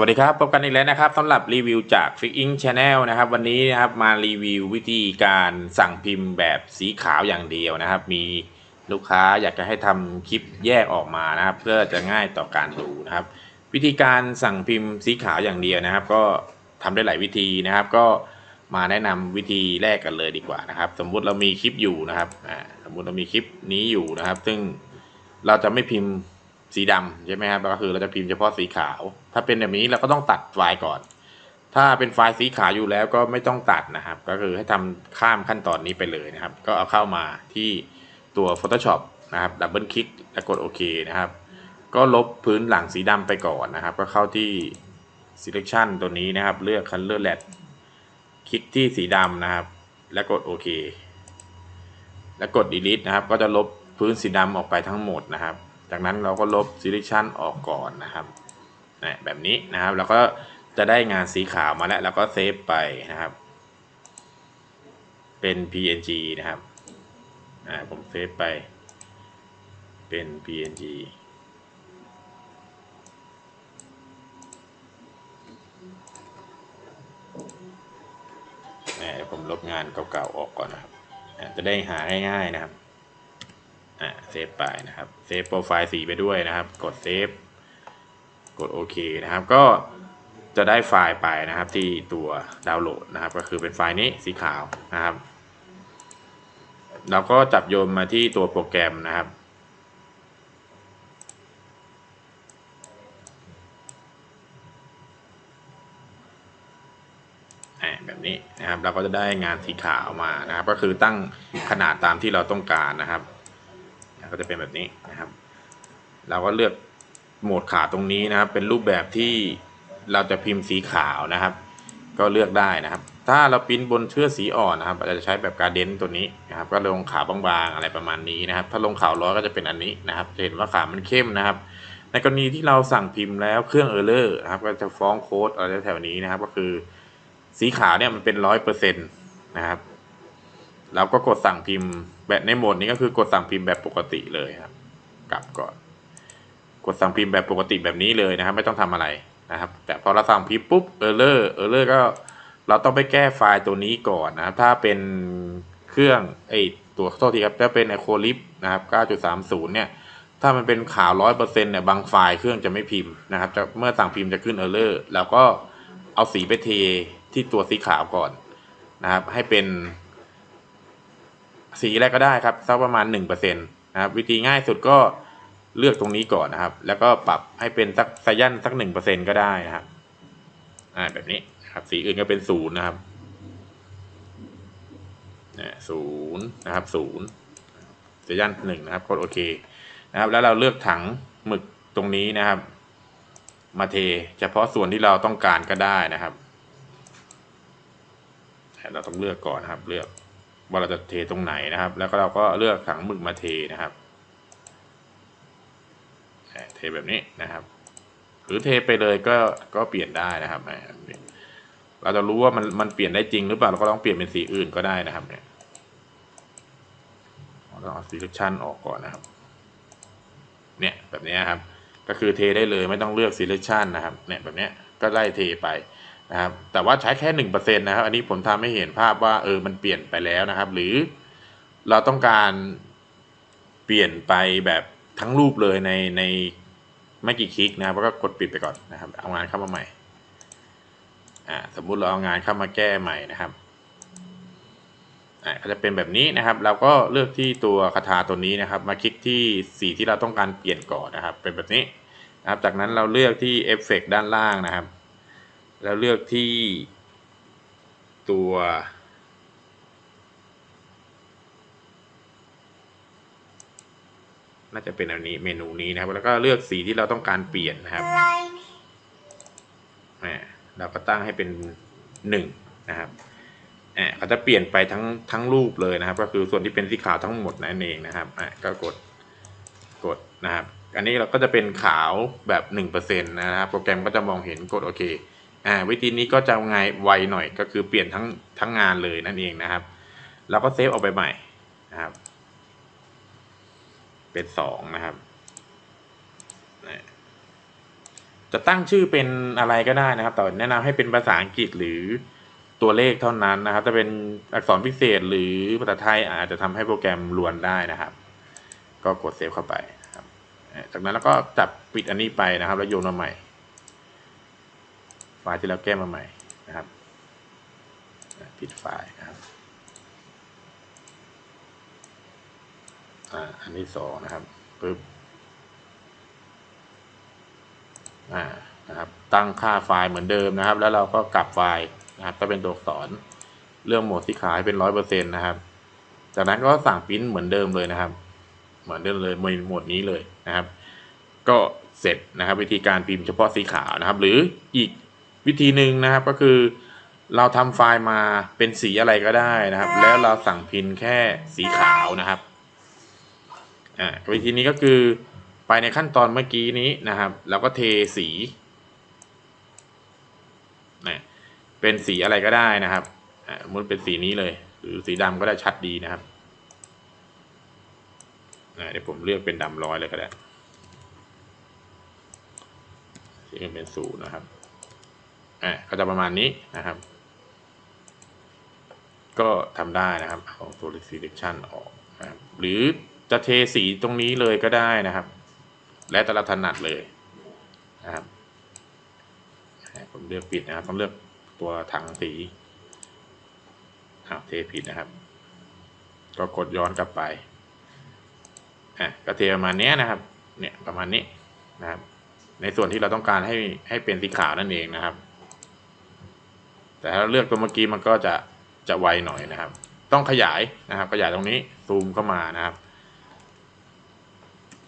วัสดีครับ พบกันอีกแล้วนะครับสำหรับรีวิวจาก f i x i n g Channel นะครับ วันนี้นะครับมารีวิววิธีการสั่งพิมพ์แบบสีขาวอย่างเดียวนะครับ มีลูกค้าอยากจะให้ทำคลิปแยกออกมานะครับ เพื่อจะง่ายต่อการดูนะครับ วิธีการสั่งพิมพ์สีขาวอย่างเดียวนะครับ ก็ทำได้หลายวิธีนะครับ ก็มาแนะนำวิธีแรกกันเลยดีกว่านะครับ สมมุติเรามีคลิปอยู่นะครับอ่าสมมุติเรามีคลิปนี้อยู่นะครับ ซึ่งเราจะไม่พิมพ์ สีดำใช่ไหมครับก็คือเราจะพิมพ์เฉพาะสีขาว ถ้าเป็นแบบนี้เราก็ต้องตัดไฟล์ก่อน ถ้าเป็นไฟล์สีขาวอยู่แล้วก็ไม่ต้องตัดนะครับ ก็คือให้ทำข้ามขั้นตอนนี้ไปเลยนะครับ ก็เอาเข้ามาที่ตัว Photoshop นะครับดับเบิลคลิกแล้วกดโอเคนะครับ ก็ลบพื้นหลังสีดำไปก่อนนะครับ ก็เข้าที่ selection ตัวนี้นะครับ เลือก color red คลิกที่สีดำนะครับ แล้วกดโอเค แล้วกด delete นะครับ ก็จะลบพื้นสีดำออกไปทั้งหมดนะครับ จากนั้นเราก็ลบ selection ออกก่อนนะครับนะแบบนี้นะครับแล้วก็จะได้งานสีขาวมาแล้วแล้วก็เซฟไปนะครับ เป็น png นะครับอ่าผมเซฟไปเป็น png ผมลบงานเก่าๆออกก่อนนะครับ จะได้หาง่ายๆนะครับ เซฟไปนะครับเซฟโปรไฟล์สีไปด้วยนะครับ กดเซฟกดโอเคนะครับ ก็จะได้ไฟล์ไปนะครับที่ตัวดาวน์โหลดนะครับ ก็คือเป็นไฟล์นี้สีขาวนะครับเราก็จับโยนมาที่ตัวโปรแกรมนะครับ แบบนี้นะครับเราก็จะได้งานสีขาวมานะครับ ก็คือตั้งขนาดตามที่เราต้องการนะครับ ก็จะเป็นแบบนี้นะครับเราก็เลือกโหมดขาวตรงนี้นะครับ เป็นรูปแบบที่เราจะพิมพ์สีขาวนะครับ ก็เลือกได้นะครับ ถ้าเราพิมพ์บนเชือสีอ่อนนะครับเราจะใช้แบบการเดนตัวนี้นะครับ ก็ลงขาวบางๆอะไรประมาณนี้นะครับ ถ้าลงขาวร้อยก็จะเป็นอันนี้นะครับจะเห็นว่าขาวมันเข้มนะครับ ในกรณีที่เราสั่งพิมพ์แล้วเครื่องเออร์เลอร์นะครับ ก็จะฟ้องโค้ดอะไรแถวนี้นะครับ ก็คือสีขาวเนี่ยมันเป็นร้อยเปอร์เซ็นต์นะครับเราก็กดสั่งพิมพ์ แบบในโหมดนี้ก็คือกดสั่งพิมพ์แบบปกติเลยครับ กลับก่อน กดสั่งพิมพ์แบบปกติแบบนี้เลยนะครับ ไม่ต้องทำอะไรนะครับ แต่พอเราสั่งพิมพ์ปุ๊บเออร์เลอร์เออร์เลอร์ก็เราต้องไปแก้ไฟล์ตัวนี้ก่อนนะครับ ถ้าเป็นเครื่องไอตัวโทษทีครับถ้าเป็นไอโคลิปนะครับ 9.30 เนี่ย ถ้ามันเป็นขาวร้อยเปอร์เซ็นต์เนี่ยบางไฟล์เครื่องจะไม่พิมพ์นะครับจะเมื่อสั่งพิมพ์จะขึ้นเออร์เลอร์แล้วก็เอาสีไปเทที่ตัวสีขาวก่อนนะครับ ให้เป็น สีอะไรก็ได้ครับสักประมาณหนึ่งเปอร์เซ็นต์นะครับวิธีง่ายสุดก็เลือกตรงนี้ก่อนนะครับ แล้วก็ปรับให้เป็นสักสยันสักหนึ่งเปอร์เซ็นก็ได้นะครับ อ่าแบบนี้ครับ สีอื่นก็เป็นศูนย์นะครับศูนย์นะครับศูนย์สยันหนึ่งนะครับกดโอเคนะครับ แล้วเราเลือกถังหมึกตรงนี้นะครับ มาเทเฉพาะส่วนที่เราต้องการก็ได้นะครับ เราต้องเลือกก่อนนะครับ เลือก ว่าเราจะเทตรงไหนนะครับ แล้วก็เราก็เลือกถังหมึกมาเทนะครับ เทแบบนี้นะครับ หรือเทไปเลยก็ก็เปลี่ยนได้นะครับ เราจะรู้ว่ามันมันเปลี่ยนได้จริงหรือเปล่าเราก็ต้องเปลี่ยนเป็นสีอื่นก็ได้นะครับเนี่ยเราต้องเอา selection ออกก่อนนะครับ เนี่ยแบบนี้ครับ ก็คือเทได้เลยไม่ต้องเลือก selection นะครับ เนี่ยแบบนี้ก็ไล่เทไป นะครับแต่ว่าใช้แค่หนึ่งเปอร์เซ็นต์นะครับ อันนี้ผมทำให้เห็นภาพว่าเออมันเปลี่ยนไปแล้วนะครับ หรือเราต้องการเปลี่ยนไปแบบทั้งรูปเลยในในไม่กี่คลิกนะครับแล้วก็กดปิดไปก่อนนะครับ เอางานเข้ามาใหม่อ่าสมมุติเราเอางานเข้ามาแก้ใหม่นะครับอ่าก็จะเป็นแบบนี้นะครับ เราก็เลือกที่ตัวคาถาตัวนี้นะครับ มาคลิกที่สีที่เราต้องการเปลี่ยนก่อนนะครับ เป็นแบบนี้นะครับ จากนั้นเราเลือกที่เอฟเฟกด้านล่างนะครับ แล้วเลือกที่ตัว น่าจะเป็นอันนี้เมนูนี้นะครับ แล้วก็เลือกสีที่เราต้องการเปลี่ยนนะครับอ่าเราก็ตั้งให้เป็นหนึ่งนะครับอ่าเขาจะเปลี่ยนไปทั้งทั้งรูปเลยนะครับ ก็คือส่วนที่เป็นสีขาวทั้งหมดนั่นเองนะครับอ่าก็กดกดนะครับ อันนี้เราก็จะเป็นขาวแบบหนึ่งเปอร์เซ็นต์นะครับ โปรแกรมก็จะมองเห็นกดโอเค อ่าวิธีนี้ก็จะง่ายไวหน่อยก็คือเปลี่ยนทั้งทั้งงานเลยนั่นเองนะครับ แล้วก็เซฟออกไปใหม่นะครับ เป็นสองนะครับจะตั้งชื่อเป็นอะไรก็ได้นะครับ แต่แนะนำให้เป็นภาษาอังกฤษหรือตัวเลขเท่านั้นนะครับจะเป็นอักษรพิเศษหรือภาษาไทยอาจจะทำให้โปรแกรมลวนได้นะครับ ก็กดเซฟเข้าไปครับจากนั้นแล้วก็จับปิดอันนี้ไปนะครับ แล้วโยนมาใหม่ ล์ที่เราแก้มาใหม่นะครับปิดไฟล์นะครับอันที่สองนะครับปึ๊บอ่านะครับตั้งค่าไฟล์เหมือนเดิมนะครับ แล้วเราก็กลับไฟล์นะครับถ้าเป็นตัวอักษรเรื่องโหมดสีขาวเป็นร้อยเปอร์เซ็นต์นะครับ จากนั้นก็สั่งปริ้นเหมือนเดิมเลยนะครับ เหมือนเดิมเลยในโหมดนี้เลยนะครับ ก็เสร็จนะครับ วิธีการพิมพ์เฉพาะสีขาวนะครับ หรืออีก วิธีหนึ่งนะครับก็คือ เราทำไฟล์มาเป็นสีอะไรก็ได้นะครับ แล้วเราสั่งพิมพ์แค่สีขาวนะครับอ่าวิธีนี้ก็คือไปในขั้นตอนเมื่อกี้นี้นะครับ แล้วก็เทสีนะเป็นสีอะไรก็ได้นะครับอ่าสมมุติเป็นสีนี้เลย หรือสีดำก็ได้ชัดดีนะครับอ่าเดี๋ยวผมเลือกเป็นดำร้อยเลยก็ได้สีมันเป็นศูนย์นะครับ อ่าก็จะประมาณนี้นะครับ ก็ทำได้นะครับเอาตัว selection ออกนะครับหรือจะเทสีตรงนี้เลยก็ได้นะครับ และแต่เราถนัดเลยนะครับผมเลือกปิดนะครับ ต้องเลือกตัวถังสีอ้าวเทผิดนะครับ ก็กดย้อนกลับไปอะก็เทประมาณเนี้ยนะครับ เนี่ยประมาณนี้นะครับ ในส่วนที่เราต้องการให้ให้เป็นสีขาวนั่นเองนะครับ แต่ถ้าเราเลือกตัวเมื่อกี้มันก็จะจะไวหน่อยนะครับ ต้องขยายนะครับ ขยายตรงนี้ซูมเข้ามานะครับ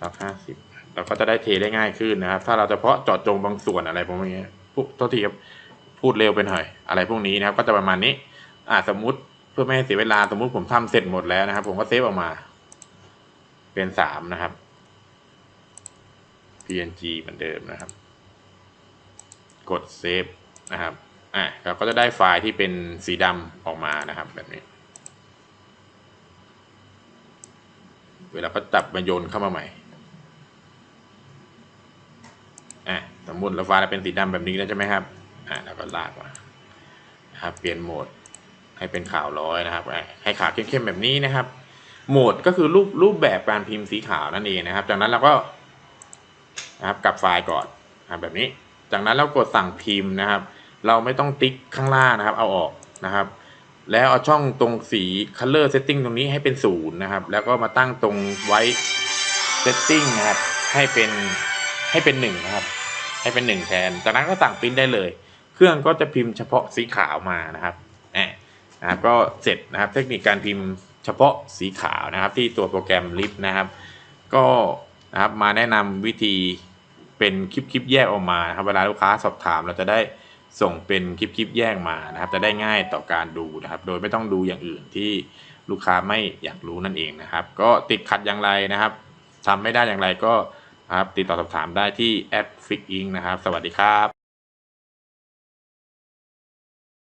สักห้าสิบเราก็จะได้เทได้ง่ายขึ้นนะครับ ถ้าเราจะเพาะเจาะจงบางส่วนอะไรพวกนี้พูดโทษทีครับพูดเร็วไปหน่อย อะไรพวกนี้นะครับ ก็จะประมาณนี้ อ่าสมมุติเพื่อไม่ให้เสียเวลาสมมุติผมทำเสร็จหมดแล้วนะครับ ผมก็เซฟออกมา เป็นสามนะครับ png เหมือนเดิมนะครับ กดเซฟนะครับ อะเราก็จะได้ไฟล์ที่เป็นสีดำออกมานะครับแบบนี้ เวลาก็จับมาโยนเข้ามาใหม่อะสมมติเราไฟล์เป็นสีดำแบบนี้แล้วใช่ไหมครับอะเราก็ลากมาครับเปลี่ยนโหมดให้เป็นขาวร้อยนะครับ ให้ขาวเข้มๆแบบนี้นะครับ โหมดก็คือรูปรูปแบบการพิมพ์สีขาวนั่นเองนะครับ จากนั้นเราก็นะครับกลับไฟล์ก่อนนะครับแบบนี้ จากนั้นเรากดสั่งพิมพ์นะครับ เราไม่ต้องติ๊กข้างล่างนะครับ เอาออกนะครับ แล้วเอาช่องตรงสี color setting ตรงนี้ให้เป็นศูนย์นะครับ แล้วก็มาตั้งตรง white setting นะครับ ให้เป็นให้เป็นหนึ่งนะครับ ให้เป็นหนึ่งแทน จากนั้นก็สั่งปริ้นได้เลย เครื่องก็จะพิมพ์เฉพาะสีขาวมานะครับแหมนะครับ ก็เสร็จนะครับ เทคนิคการพิมพ์เฉพาะสีขาวนะครับ ที่ตัวโปรแกรม Lift นะครับ ก็นะครับมาแนะนำวิธีเป็นคลิปๆแยกออกมาครับเวลาลูกค้าสอบถามเราจะได้ ส่งเป็นคลิปๆแยกมานะครับ จะได้ง่ายต่อการดูนะครับ โดยไม่ต้องดูอย่างอื่นที่ลูกค้าไม่อยากรู้นั่นเองนะครับ ก็ติดขัดอย่างไรนะครับทำไม่ได้อย่างไรก็นะครับติดต่อสอบถามได้ที่แอดฟิกอิงนะครับ สวัสดีครับ